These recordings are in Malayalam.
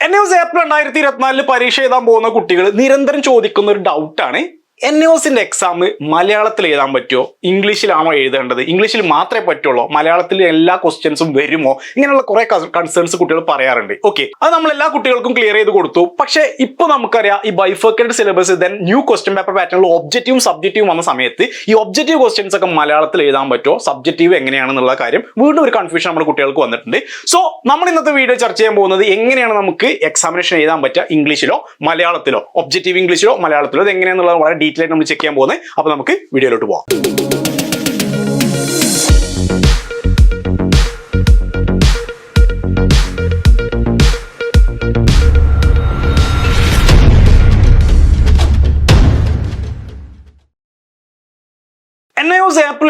എൻ എസ് ഏപ്രിൽ രണ്ടായിരത്തി ഇരുപത്തിനാലിൽ പരീക്ഷ എഴുതാൻ പോകുന്ന കുട്ടികൾ നിരന്തരം ചോദിക്കുന്ന ഒരു ഡൗട്ടാണ് എൻ എക്സാം മലയാളത്തിൽ എഴുതാൻ പറ്റുമോ ഇംഗ്ലീഷിലാണോ എഴുതേണ്ടത്? ഇംഗ്ലീഷിൽ മാത്രമേ പറ്റുള്ളൂ? മലയാളത്തിൽ എല്ലാ ക്വസ്റ്റ്യൻസും വരുമോ? ഇങ്ങനെയുള്ള കുറെ കൺസേൺസ് കുട്ടികൾ പറയാറുണ്ട്. ഓക്കെ അത് നമ്മൾ എല്ലാ കുട്ടികൾക്കും ക്ലിയർ ചെയ്ത് കൊടുത്തു. പക്ഷേ ഇപ്പൊ നമുക്കറിയാം ഈ bifurcated syllabus then new question paper പാറ്റേണിൽ ഒബ്ജക്റ്റീവും സബ്ജക്റ്റീവും വന്ന സമയത്ത് ഈ ഒബ്ജക്റ്റീവ് ക്വസ്റ്റ്യൻസ് ഒക്കെ മലയാളത്തിൽ എഴുതാൻ പറ്റുമോ സബ്ജക്റ്റീവ് എങ്ങനെയാണെന്നുള്ള കാര്യം വീണ്ടും ഒരു കൺഫ്യൂഷൻ നമ്മുടെ കുട്ടികൾക്ക് വന്നിട്ടുണ്ട്. സോ നമ്മൾ ഇന്നത്തെ വീഡിയോ ചർച്ച ചെയ്യാൻ പോകുന്നത് എങ്ങനെയാണ് നമുക്ക് എക്സാമിനേഷൻ എഴുതാൻ പറ്റുക? ഇംഗ്ലീഷിലോ മലയാളത്തിലോ? ഒബ്ജക്റ്റീവ് ഇംഗ്ലീഷിലോ മലയാളത്തിലോ? ഇത് എങ്ങനെയാണെന്നുള്ളത് വളരെ ഡീറ്റെയിൽ നമ്മൾ ചെക്ക് ചെയ്യാൻ പോകുന്നത് അപ്പോൾ നമുക്ക് വീഡിയോയിലോട്ട് പോകാം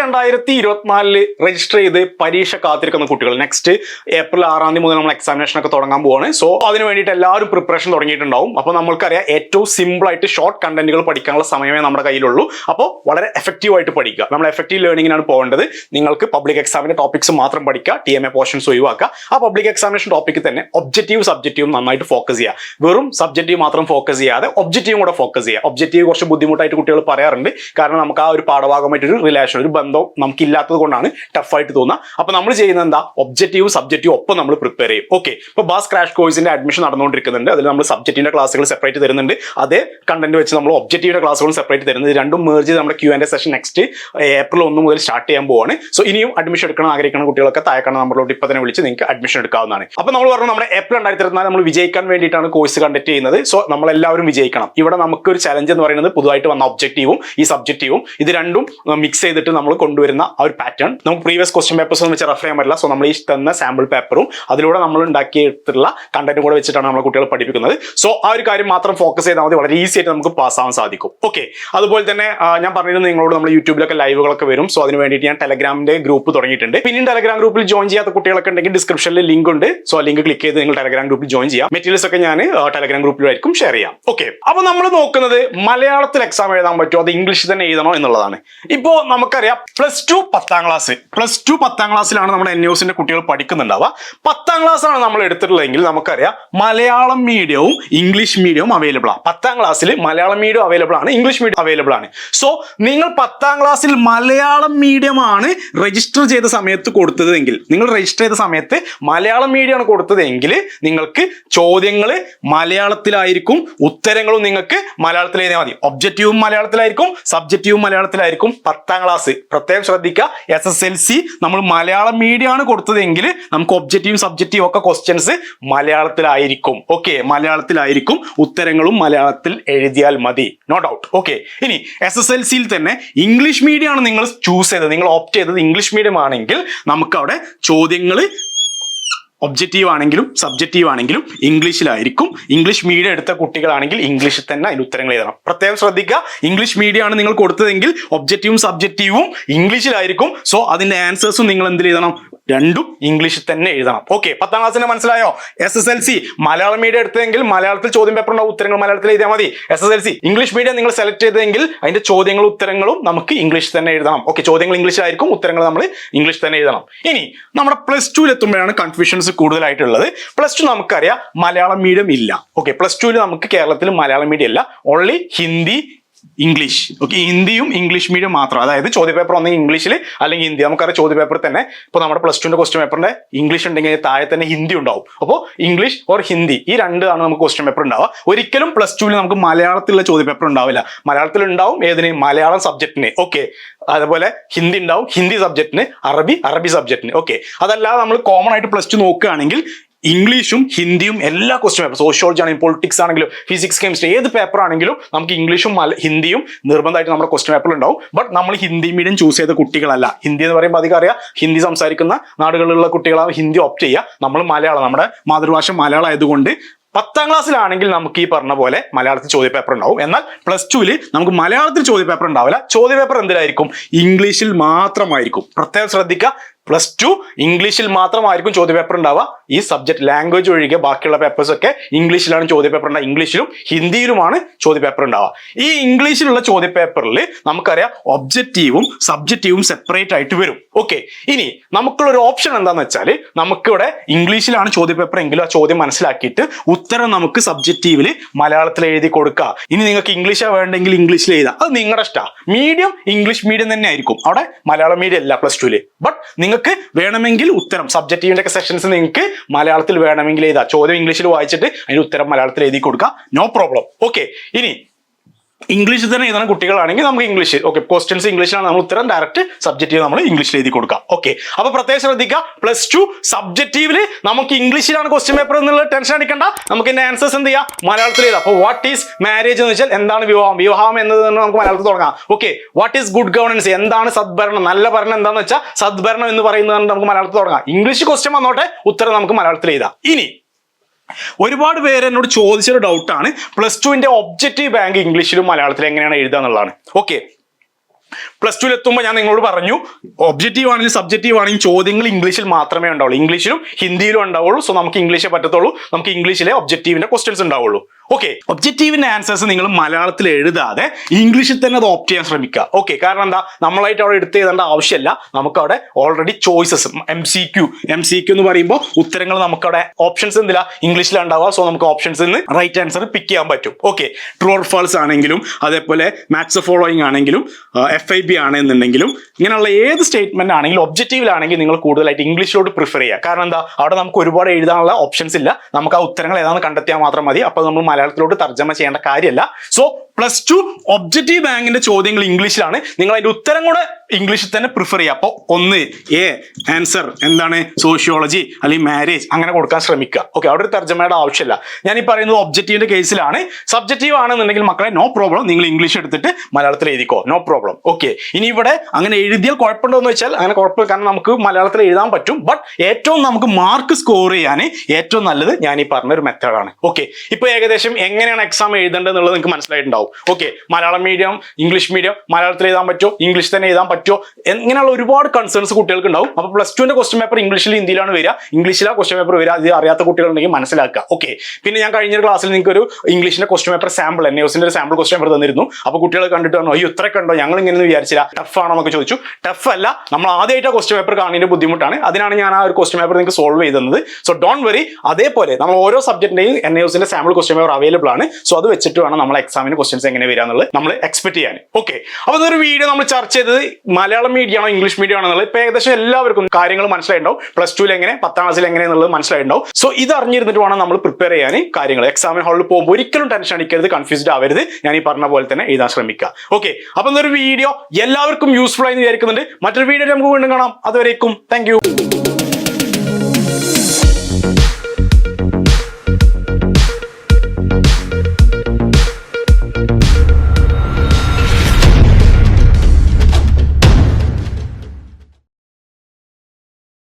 രണ്ടായിരത്തി ഇരുപത്തിനാലിൽ രജിസ്റ്റർ ചെയ്ത് പരീക്ഷ കാത്തിരിക്കുന്ന കുട്ടികൾ. നെക്സ്റ്റ് ഏപ്രിൽ ആറാം തീയതി മുതൽ നമ്മൾ എക്സാമിനേഷൻ ഒക്കെ തുടങ്ങാൻ പോവാണ്. സോ അതിന് വേണ്ടിയിട്ട് എല്ലാവരും പ്രിപ്പറേഷൻ തുടങ്ങിയിട്ടുണ്ടാവും. അപ്പോൾ നമ്മൾക്കറിയാം ഏറ്റവും സിമ്പിൾ ആയിട്ട് ഷോർട്ട് കണ്ടന്റുകൾ പഠിക്കാനുള്ള സമയമേ നമ്മുടെ കയ്യിലുള്ളൂ. അപ്പോൾ വളരെ എഫക്റ്റീവ് ആയിട്ട് പഠിക്കുക. നമ്മൾ എഫക്റ്റീവ് ലേണിംഗിനാണ് പോകേണ്ടത്. നിങ്ങൾക്ക് പബ്ലിക് എക്സാമിന്റെ ടോപ്പിക്സ് മാത്രം പഠിക്കുക. ടി എം എ പോർഷൻസ് ഒഴിവാക്കുക. ആ പബ്ലിക് എക്സാമിനേഷൻ ടോപ്പിക്ക് തന്നെ ഒബ്ജക്റ്റീവ് സബ്ജക്റ്റീവും നന്നായിട്ട് ഫോക്കസ് ചെയ്യുക. വെറും സബ്ജക്റ്റീവ് മാത്രം ഫോക്കസ് ചെയ്യാതെ ഒബ്ജക്റ്റീവും കൂടെ ഫോക്കസ് ചെയ്യുക. ഒബ്ജക്റ്റീവ് കുറച്ച് ബുദ്ധിമുട്ടായിട്ട് കുട്ടികൾ പറയാറുണ്ട്. കാരണം നമുക്ക് ആ ഒരു പാഠഭാഗമായിട്ട് ഒരു റിലേഷൻ ഒരു ബന്ധം നമുക്ക് ഇല്ലാത്തത് കൊണ്ടാണ് ടഫായിട്ട് തോന്നുക. അപ്പൊ നമ്മൾ ചെയ്യുന്നത് എന്താ? ഒബ്ജക്റ്റീവ് സബ്ജക്റ്റീവ് ഒപ്പം നമ്മൾ പ്രിപ്പയർ ചെയ്യും. ഓക്കെ ഇപ്പൊ ബാസ് ക്രാഷ് കോഴ്സിന്റെ അഡ്മിഷൻ നടന്നുകൊണ്ടിരിക്കുന്നുണ്ട്. അതിൽ നമ്മൾ സബ്ജക്റ്റിന്റെ ക്ലാസ്സുകൾ സെപ്പറേറ്റ് തരുന്നുണ്ട്. അതേ കണ്ടന്റ് വെച്ച് നമ്മൾ ഒബ്ജക്റ്റീവിന്റെ ക്ലാസ്സുകളും സെപ്പറേറ്റ് തരുന്നത് രണ്ടും മേർജ് നമ്മുടെ Q and session next April ഒന്ന് മുതൽ സ്റ്റാർട്ട് ചെയ്യാൻ പോവാണ്. സോ ഇനിയും അഡ്മിഷൻ എടുക്കണം ആഗ്രഹിക്കുന്ന കുട്ടികളൊക്കെ താഴെ നമ്മളോട് ഇപ്പൊ തന്നെ വിളിച്ച് നിങ്ങൾക്ക് അഡ്മിഷൻ എടുക്കാവുന്നതാണ്. അപ്പൊ നമ്മൾ പറഞ്ഞു നമ്മുടെ ഏപ്രിൽ രണ്ടായിരത്തി ഇരുപത്തിനാല് നമ്മൾ വിജയിക്കാൻ വേണ്ടിയിട്ടാണ് കോഴ്സ് കണ്ടക്ട് ചെയ്യുന്നത്. സോ നമ്മളെല്ലാവരും വിജയിക്കണം. ഇവിടെ നമുക്ക് ഒരു ചലഞ്ച് എന്ന് പറയുന്നത് പുതുതായിട്ട് വന്ന ഒബ്ജക്റ്റീവും ഈ സബ്ജക്റ്റീവും ഇത് രണ്ടും മിക്സ് ചെയ്തിട്ട് നമ്മൾ കൊണ്ടുവരുന്ന ആ ഒരു പാറ്റേൺ നമുക്ക് പ്രീവിയസ് ക്വസ്റ്റ്യൻ പേപ്പേഴ്സ് ഒന്നും വെച്ച് റെഫർ ചെയ്യാൻ പറ്റില്ല. സോ നമ്മൾ ഈ തന്ന സാമ്പിൾ പേപ്പറും അതിലൂടെ നമ്മൾ ഉണ്ടാക്കിയിട്ടുള്ള കണ്ടന്റും കൂടെ വെച്ചിട്ടാണ് നമ്മൾ കുട്ടികളെ പഠിപ്പിക്കുന്നത്. സോ ആ ഒരു കാര്യം മാത്രം ഫോക്കസ് ചെയ്താൽ മതി. വളരെ ഈസി ആയിട്ട് നമുക്ക് പാസ് ആവാൻ സാധിക്കും. ഓക്കെ അതുപോലെ തന്നെ ഞാൻ പറഞ്ഞിരുന്നു നിങ്ങളോട് നമ്മൾ യൂട്യൂബിലൊക്കെ ലൈവുകളൊക്കെ വരും. സോ അതിന് വേണ്ടിയിട്ട് ഞാൻ ടെലഗ്രാമിന്റെ ഗ്രൂപ്പ് തുടങ്ങിയിട്ടുണ്ട്. പിന്നെ ടെലഗ്രാം ഗ്രൂപ്പിൽ ജോയിൻ ചെയ്യാത്ത കുട്ടികളൊക്കെ ഉണ്ടെങ്കിൽ ഡിസ്ക്രിപ്ഷനിൽ ലിങ്ക് ഉണ്ട്. സോ ആ ലിങ്ക് ക്ലിക്ക് ചെയ്ത് നിങ്ങൾ ടെലഗ്രാം ഗ്രൂപ്പിൽ ജോയിൻ ചെയ്യാം മെറ്റീരിയൽസ് ഒക്കെ ഞാൻ ടെലഗ്രാം ഗ്രൂപ്പിലായിരിക്കും ഷെയർ ചെയ്യാം. ഓക്കെ അപ്പൊ നമ്മൾ നോക്കുന്നത് മലയാളത്തിൽ എക്സാം എഴുതാൻ പറ്റുമോ? അത് ഇംഗ്ലീഷിൽ തന്നെ എഴുതണോ എന്നുള്ളതാണ്. ഇപ്പോ നമുക്കറിയാം പ്ലസ് ടു പത്താം ക്ലാസ് പ്ലസ് ടു പത്താം ക്ലാസ്സിലാണ് നമ്മുടെ എൻ യുസിന്റെ കുട്ടികൾ പഠിക്കുന്നുണ്ടാവുക. പത്താം ക്ലാസ് ആണ് നമ്മൾ എടുത്തിട്ടുള്ളതെങ്കിൽ നമുക്കറിയാം മലയാളം മീഡിയവും ഇംഗ്ലീഷ് മീഡിയവും അവൈലബിൾ ആണ് പത്താം ക്ലാസ്സിൽ മലയാളം മീഡിയം അവൈലബിൾ ആണ് ഇംഗ്ലീഷ് മീഡിയം അവൈലബിൾ ആണ്. സോ നിങ്ങൾ പത്താം ക്ലാസ്സിൽ മലയാളം മീഡിയമാണ് രജിസ്റ്റർ ചെയ്ത സമയത്ത് കൊടുത്തതെങ്കിൽ നിങ്ങൾ രജിസ്റ്റർ ചെയ്ത സമയത്ത് മലയാളം മീഡിയമാണ് കൊടുത്തതെങ്കിൽ നിങ്ങൾക്ക് ചോദ്യങ്ങൾ മലയാളത്തിലായിരിക്കും ഉത്തരങ്ങളും നിങ്ങൾക്ക് മലയാളത്തിൽ എഴുതിയാൽ മതി. ഒബ്ജക്റ്റീവും മലയാളത്തിലായിരിക്കും സബ്ജക്റ്റീവും മലയാളത്തിലായിരിക്കും പത്താം ക്ലാസ് പ്രത്യേകം ശ്രദ്ധിക്കുക. എസ് എസ് എൽ സി നമ്മൾ മലയാളം മീഡിയം ആണ് കൊടുത്തതെങ്കിൽ നമുക്ക് ഒബ്ജക്റ്റീവും സബ്ജക്റ്റീവും ഒക്കെ ക്വസ്റ്റ്യൻസ് മലയാളത്തിലായിരിക്കും. ഓക്കെ മലയാളത്തിലായിരിക്കും. ഉത്തരങ്ങളും മലയാളത്തിൽ എഴുതിയാൽ മതി. നോ ഡൗട്ട് ഓക്കെ ഇനി എസ് എസ് എൽ സിയിൽ തന്നെ ഇംഗ്ലീഷ് മീഡിയം ആണ് നിങ്ങൾ ചൂസ് ചെയ്തത്. നിങ്ങൾ ഓപ്റ്റ് ചെയ്തത് ഇംഗ്ലീഷ് മീഡിയം ആണെങ്കിൽ നമുക്ക് അവിടെ ചോദ്യങ്ങൾ ഒബ്ജക്റ്റീവ് ആണെങ്കിലും സബ്ജക്റ്റീവ് ആണെങ്കിലും ഇംഗ്ലീഷിലായിരിക്കും. ഇംഗ്ലീഷ് മീഡിയം എടുത്ത കുട്ടികളാണെങ്കിൽ ഇംഗ്ലീഷിൽ തന്നെ അതിന് ഉത്തരങ്ങൾ എഴുതണം. പ്രത്യേകം ശ്രദ്ധിക്കുക ഇംഗ്ലീഷ് മീഡിയം ആണ് നിങ്ങൾ കൊടുത്തതെങ്കിൽ ഒബ്ജക്റ്റീവും സബ്ജക്റ്റീവും ഇംഗ്ലീഷിലായിരിക്കും സോ അതിന്റെ ആൻസേഴ്സും നിങ്ങൾ എന്ത് എഴുതണം? രണ്ടും ഇംഗ്ലീഷിൽ തന്നെ എഴുതണം. ഓക്കെ പത്താം ക്ലാസ്സിന് മനസ്സിലായോ? S S L C Malayalam medium എടുത്തെങ്കിൽ മലയാളത്തിൽ ചോദ്യം പേപ്പർ ഉണ്ടാവും ഉത്തരങ്ങൾ മലയാളത്തിൽ എഴുതിയാൽ മതി. S S L C English medium നിങ്ങൾ സെലക്ട് ചെയ്തതെങ്കിൽ അതിന്റെ ചോദ്യങ്ങളും ഉത്തരങ്ങളും നമുക്ക് ഇംഗ്ലീഷ് തന്നെ എഴുതണം. ഓക്കെ ചോദ്യങ്ങൾ ഇംഗ്ലീഷിലായിരിക്കും ഉത്തരങ്ങൾ നമ്മൾ ഇംഗ്ലീഷ് തന്നെ എഴുതണം. ഇനി നമ്മുടെ പ്ലസ് ടുവിൽ എത്തുമ്പോഴാണ് കൺഫ്യൂഷൻസ് കൂടുതലായിട്ടുള്ളത്. പ്ലസ് ടു നമുക്കറിയാം മലയാളം മീഡിയം ഇല്ല. ഓക്കെ പ്ലസ് ടുവിൽ നമുക്ക് കേരളത്തിൽ മലയാളം മീഡിയം ഇല്ല. ഓൺലി ഹിന്ദി ഇംഗ്ലീഷ് ഓക്കെ ഹിന്ദിയും ഇംഗ്ലീഷ് മീഡിയം മാത്രം. അതായത് ചോദ്യപേപ്പർ ഒന്നെങ്കിൽ ഇംഗ്ലീഷിൽ അല്ലെങ്കിൽ ഹിന്ദി. നമുക്കറിയാം ചോദ്യ പേപ്പർ തന്നെ ഇപ്പോൾ നമ്മുടെ പ്ലസ് ടുവിന്റെ ക്വസ്റ്റ്യൻ പേപ്പറിന്റെ ഇംഗ്ലീഷ് ഉണ്ടെങ്കിൽ താഴെ തന്നെ ഹിന്ദി ഉണ്ടാവും. അപ്പോൾ ഇംഗ്ലീഷ് ഓർ ഹിന്ദി ഈ രണ്ടാണ് നമുക്ക് ക്വസ്റ്റ്യൻ പേപ്പർ ഉണ്ടാവുക. ഒരിക്കലും പ്ലസ് ടുവിൽ നമുക്ക് മലയാളത്തിലുള്ള ചോദ്യപേപ്പർ ഉണ്ടാവില്ല. മലയാളത്തിൽ ഉണ്ടാവും ഏതിന്? മലയാളം സബ്ജക്റ്റിന് ഓക്കെ അതുപോലെ ഹിന്ദി ഉണ്ടാവും ഹിന്ദി സബ്ജക്റ്റിന് അറബി അറബി സബ്ജക്റ്റിന് ഓക്കെ അതല്ലാതെ നമ്മൾ കോമൺ ആയിട്ട് പ്ലസ് ടു നോക്കുകയാണെങ്കിൽ ഇംഗ്ലീഷും ഹിന്ദിയും എല്ലാ ക്വസ്റ്റ്യൻ പേപ്പർ സോഷ്യോളജി ആണെങ്കിലും പൊളിറ്റിക്സ് ആണെങ്കിലും ഫിസിക്സ് കെമിസ്ട്രി ഏത് പേപ്പർ ആണെങ്കിലും നമുക്ക് ഇംഗ്ലീഷും ഹിന്ദിയും നിർബന്ധമായിട്ട് നമ്മുടെ ക്വസ്റ്റ്യൻ പേപ്പറിൽ ഉണ്ടാവും. ബട്ട് നമ്മൾ ഹിന്ദി മീഡിയം ചൂസ് ചെയ്ത കുട്ടികളല്ല. ഹിന്ദി എന്ന് പറയുമ്പോൾ അധികം അറിയാം. ഹിന്ദി സംസാരിക്കുന്ന നാടുകളിലുള്ള കുട്ടികളാണ് ഹിന്ദി ഓപ്റ്റ് ചെയ്യുക. നമ്മൾ മലയാളം നമ്മുടെ മാതൃഭാഷ മലയാളം ആയതുകൊണ്ട് പത്താം ക്ലാസ്സിലാണെങ്കിൽ നമുക്ക് ഈ പറഞ്ഞ പോലെ മലയാളത്തിൽ ചോദ്യ പേപ്പർ ഉണ്ടാവും. എന്നാൽ പ്ലസ് ടുവിൽ നമുക്ക് മലയാളത്തിൽ ചോദ്യ പേപ്പർ ഉണ്ടാവില്ല. ചോദ്യ പേപ്പർ എന്തിലായിരിക്കും? ഇംഗ്ലീഷിൽ മാത്രമായിരിക്കും. പ്രത്യേകം ശ്രദ്ധിക്കുക. പ്ലസ് ടു ഇംഗ്ലീഷിൽ മാത്രമായിരിക്കും ചോദ്യ പേപ്പർ ഉണ്ടാവുക. ഈ സബ്ജക്ട് ലാംഗ്വേജ് ഒഴികെ ബാക്കിയുള്ള പേപ്പേഴ്സ് ഒക്കെ ഇംഗ്ലീഷിലാണ് ചോദ്യ പേപ്പർ ഉണ്ടാവുക. ഇംഗ്ലീഷിലും ഹിന്ദിയിലുമാണ് ചോദ്യ പേപ്പർ ഉണ്ടാവുക. ഈ ഇംഗ്ലീഷിലുള്ള ചോദ്യ പേപ്പറിൽ നമുക്കറിയാം ഒബ്ജക്റ്റീവും സബ്ജക്റ്റീവും സെപ്പറേറ്റ് ആയിട്ട് വരും. ഓക്കെ ഇനി നമുക്കുള്ള ഒരു ഓപ്ഷൻ എന്താണെന്ന് വെച്ചാൽ നമുക്കിവിടെ ഇംഗ്ലീഷിലാണ് ചോദ്യ പേപ്പർ എങ്കിലും ആ ചോദ്യം മനസ്സിലാക്കിയിട്ട് ഉത്തരം നമുക്ക് സബ്ജക്റ്റീവിൽ മലയാളത്തിൽ എഴുതി കൊടുക്കുക. ഇനി നിങ്ങൾക്ക് ഇംഗ്ലീഷാണ് വേണ്ടെങ്കിൽ ഇംഗ്ലീഷിൽ എഴുതാം. അത് നിങ്ങളുടെ ഇഷ്ടമാണ് മീഡിയം ഇംഗ്ലീഷ് മീഡിയം തന്നെ ആയിരിക്കും അവിടെ മലയാളം മീഡിയം അല്ല പ്ലസ് ടുവിൽ ബട്ട് നിങ്ങൾക്ക് വേണമെങ്കിൽ ഉത്തരം. സബ്ജക്റ്റീവിന്റെ ഒക്കെ സെഷൻസ് നിങ്ങൾക്ക് മലയാളത്തിൽ വേണമെങ്കിൽ എഴുതാം. ചോദ്യം ഇംഗ്ലീഷിൽ വായിച്ചിട്ട് അതിന് ഉത്തരം മലയാളത്തിൽ എഴുതി കൊടുക്കുക നോ പ്രോബ്ലം ഓക്കെ ഇനി ഇംഗ്ലീഷിൽ തന്നെ എഴുതുന്ന കുട്ടികളാണെങ്കിൽ നമുക്ക് ഇംഗ്ലീഷ് ഓക്കെ ക്വസ്റ്റ്യൻസ് ഇംഗ്ലീഷിലാണ് നമ്മൾ ഉത്തരം ഡയറക്റ്റ് സബ്ജക്റ്റീവ് നമ്മൾ ഇംഗ്ലീഷിൽ എഴുതി കൊടുക്കാം. ഓക്കെ അപ്പൊ പ്രത്യേകം ശ്രദ്ധിക്കുക. പ്ലസ് ടു സബ്ജക്റ്റീവിൽ നമുക്ക് ഇംഗ്ലീഷിലാണ് ക്വസ്റ്റ്യൻ പേപ്പർ എന്നുള്ള ടെൻഷൻ അടിക്കണ്ട. നമുക്ക് ഇതിന്റെ ആൻസേഴ്സ് എന്ത് ചെയ്യാം? മലയാളത്തിൽ എഴുതാം. അപ്പോൾ വാട്ട് ഈസ് മാരേജ് എന്ന് വെച്ചാൽ എന്താണ് വിവാഹം? വിവാഹം എന്നത് നമുക്ക് മലയാളത്തിൽ തുടങ്ങാം. Okay what is good governance എന്താണ് സദ്ഭരണം? നല്ല ഭരണം എന്താണെന്ന് വെച്ചാൽ സദ്ഭരണം എന്ന് പറയുന്നത് നമുക്ക് മലയാളത്തിൽ തുടങ്ങാം. ഇംഗ്ലീഷ് ക്വസ്റ്റ്യൻ വന്നോട്ടെ. ഉത്തരം നമുക്ക് മലയാളത്തിൽ എഴുതാം. ഇനി ഒരുപാട് പേര് എന്നോട് ചോദിച്ചൊരു ഡൗട്ടാണ് പ്ലസ് ടുവിന്റെ ഒബ്ജക്റ്റീവ് ബാങ്ക് ഇംഗ്ലീഷിലും മലയാളത്തിലും എങ്ങനെയാണ് എഴുതുക എന്നുള്ളതാണ്. ഓക്കെ പ്ലസ് ടുവിൽ എത്തുമ്പോൾ ഞാൻ നിങ്ങളോട് പറഞ്ഞു ഒബ്ജക്റ്റീവ് ആണെങ്കിലും സബ്ജക്റ്റീവ് ആണെങ്കിലും ചോദ്യങ്ങൾ ഇംഗ്ലീഷിൽ മാത്രമേ ഉണ്ടാവുള്ളൂ. ഇംഗ്ലീഷിലും ഹിന്ദിയിലും ഉണ്ടാവുള്ളൂ. സോ നമുക്ക് ഇംഗ്ലീഷേ പറ്റത്തുള്ളൂ. നമുക്ക് ഇംഗ്ലീഷിലെ ഒബ്ജക്റ്റീവിന്റെ ക്വസ്റ്റ്യൻസ് ഉണ്ടാവുള്ളൂ. ഓക്കെ ഒബ്ജക്റ്റീവിന്റെ ആൻസേഴ്സ് നിങ്ങൾ മലയാളത്തിൽ എഴുതാതെ ഇംഗ്ലീഷിൽ തന്നെ അത് ഓപ്റ്റ് ചെയ്യാൻ ശ്രമിക്കുക. ഓക്കെ കാരണം എന്താ? നമ്മളായിട്ട് അവിടെ എടുത്ത് എഴുതേണ്ട ആവശ്യമില്ല. നമുക്ക് അവിടെ already choices M C Q M C Q എന്ന് പറയുമ്പോൾ ഉത്തരങ്ങൾ നമുക്ക് അവിടെ ഓപ്ഷൻസ് എന്തില്ല ഇംഗ്ലീഷിലാണ് ഉണ്ടാവുക. സോ നമുക്ക് ഓപ്ഷൻസ് നിന്ന് റൈറ്റ് ആൻസർ പിക്ക് ചെയ്യാൻ പറ്റും. ഓക്കെ ട്രൂ ഓർ ഫാൾസ് ആണെങ്കിലും അതേപോലെ മാത്സ് ഫോളോയിങ് ആണെങ്കിലും എഫ് ഐ ബി ആണെന്നുണ്ടെങ്കിലും ഇങ്ങനെയുള്ള ഏത് സ്റ്റേറ്റ്മെന്റ് ആണെങ്കിലും ഒബ്ജക്റ്റീവിലാണെങ്കിൽ നിങ്ങൾ കൂടുതലായിട്ട് ഇംഗ്ലീഷിലോട്ട് പ്രിഫർ ചെയ്യുക. കാരണം എന്താ? അവിടെ നമുക്ക് ഒരുപാട് എഴുതാനുള്ള ഓപ്ഷൻസ് ഇല്ല. നമുക്ക് ആ ഉത്തരങ്ങൾ ഏതാണെന്ന് കണ്ടെത്തിയാൽ മാത്രം മതി. അപ്പോൾ നമ്മൾ മലയാളത്തിലോട്ട് തർജമ ചെയ്യേണ്ട കാര്യമല്ല. സോ പ്ലസ് ടു ഒബ്ജക്റ്റീവ് ബാങ്കിന്റെ ചോദ്യങ്ങൾ ഇംഗ്ലീഷിലാണ്. നിങ്ങൾ അതിന്റെ ഉത്തരം കൂടെ ഇംഗ്ലീഷിൽ തന്നെ പ്രിഫർ ചെയ്യുക. അപ്പോൾ ഒന്ന് എ ആൻസർ എന്താണ്? സോഷ്യോളജി അല്ലെങ്കിൽ മാരേജ് അങ്ങനെ കൊടുക്കാൻ ശ്രമിക്കുക. ഓക്കെ അവിടെ ഒരു തർജമയുടെ ആവശ്യമില്ല. ഞാൻ ഈ പറയുന്നത് ഒബ്ജക്റ്റീവിന്റെ കേസിലാണ് സബ്ജക്റ്റീവ് ആണെന്നുണ്ടെങ്കിൽ മക്കളെ നോ പ്രോബ്ലം നിങ്ങൾ ഇംഗ്ലീഷ് എടുത്തിട്ട് മലയാളത്തിൽ എഴുതിക്കോ. നോ പ്രോബ്ലം ഓക്കെ ഇനി ഇവിടെ അങ്ങനെ എഴുതിയാൽ കുഴപ്പമുണ്ടോ എന്ന് വെച്ചാൽ അങ്ങനെ കുഴപ്പമില്ല. കാരണം നമുക്ക് മലയാളത്തിൽ എഴുതാൻ പറ്റും. ബട്ട് ഏറ്റവും നമുക്ക് മാർക്ക് സ്കോർ ചെയ്യാൻ ഏറ്റവും നല്ലത് ഞാൻ ഈ പറഞ്ഞ ഒരു മെത്തേഡാണ് ഓക്കെ ഇപ്പൊ ഏകദേശം എങ്ങനെയാണ് എക്സാം എഴുതേണ്ടത് എന്നുള്ളത് നിങ്ങൾക്ക് മനസ്സിലായിട്ടുണ്ടാവും. Okay Malayalam medium English medium മലയാളത്തിൽ എഴുതാൻ പറ്റുമോ? ഇംഗ്ലീഷ് തന്നെ എഴുതാൻ പറ്റുമോ? ഇങ്ങനെയുള്ള ഒരുപാട് കൺസേൺസ് കുട്ടികൾക്ക് ഉണ്ടാവും അപ്പോൾ പ്ലസ് ടുവിന്റെ ക്വസ്റ്റ്യൻ പേപ്പർ ഇംഗ്ലീഷിൽ ഹിന്ദിയിലാണ് വരിക. ഇംഗ്ലീഷിലാണ് ക്വസ്റ്റ്യൻ പേപ്പർ വരിക. അത് അറിയാത്ത കുട്ടികളുണ്ടെങ്കിൽ മനസ്സിലാക്കുക. ഓക്കെ പിന്നെ ഞാൻ കഴിഞ്ഞ ക്ലാസ്സിൽ നിങ്ങൾക്ക് ഒരു ഇംഗ്ലീഷിന്റെ ക്വസ്റ്റ്യൻ പേപ്പർ സാമ്പിൾ എൻ എസിന്റെ ഒരു സാമ്പിൾ ക്വസ്റ്റ്യൻ പേപ്പർ തന്നിരുന്നു. അപ്പോൾ കുട്ടികൾ കണ്ടിട്ട് പറഞ്ഞു അയ്യോ ഇത്രയൊക്കെ ഉണ്ടോ? ഞങ്ങൾ ഇങ്ങനെ വിചാരിച്ചില്ല. ടഫ് ആണോ? എന്നൊക്കെ ചോദിച്ചു. ടഫ് അല്ല നമ്മൾ ആദ്യമായിട്ട് ക്വസ്റ്റ്യൻ പേപ്പർ കാണുന്നതിന്റെ ബുദ്ധിമുട്ടാണ്. അതിനാണ് ഞാൻ ആ ഒരു ക്വസ്റ്റ്യൻ പേപ്പർ നിങ്ങൾക്ക് സോൾവ് ചെയ്തത് സോ ഡോണ്ട് വെറി അതേപോലെ നമ്മൾ ഓരോ സബ്ജക്റ്റിന്റെയും എൻ എസിന്റെ സാമ്പിൾ ക്വസ്റ്റ്യൻ പേപ്പർ അവൈലബിൾ ആണ്. സോ അത് വെച്ചിട്ട് വേണം നമ്മൾ എക്സാമിന് ക്വസ്റ്റ്യൻസ് എങ്ങനെ വരിക എന്നുള്ളത് നമ്മൾ എക്സ്പെക്ട് ചെയ്യാൻ. ഓക്കെ അപ്പോൾ ഇതൊരു വീഡിയോ നമ്മൾ ചർച്ച ചെയ്തത് മലയാളം മീഡിയം ആണോ ഇംഗ്ലീഷ് മീഡിയം ആണോ എന്നുള്ളത്. ഇപ്പൊ ഏകദേശം എല്ലാവർക്കും കാര്യങ്ങൾ മനസ്സിലായിട്ടുണ്ടാവും. പ്ലസ് ടുവിൽ എങ്ങനെ പത്താം ക്ലാസ്സിൽ എങ്ങനെ എന്നുള്ളത് മനസ്സിലായിട്ടുണ്ടാവും. സോ ഇത് അറിഞ്ഞിരുന്നിട്ട് വേണം നമ്മൾ പ്രിപ്പയർ ചെയ്യാൻ കാര്യങ്ങൾ. എക്സാമിന് ഹാളിൽ പോകുമ്പോൾ ഒരിക്കലും ടെൻഷൻ അടിക്കരുത് കൺഫ്യൂസ്ഡ് ആവരുത്. ഞാൻ ഈ പറഞ്ഞ പോലെ തന്നെ എഴുതാൻ ശ്രമിക്കുക. ഓക്കെ അപ്പോൾ ഇതൊരു വീഡിയോ എല്ലാവർക്കും യൂസ്ഫുൾ ആയി വിചാരിക്കുന്നുണ്ട്. മറ്റൊരു വീഡിയോ നമുക്ക് വീണ്ടും കാണാം. അതുവരേക്കും. താങ്ക്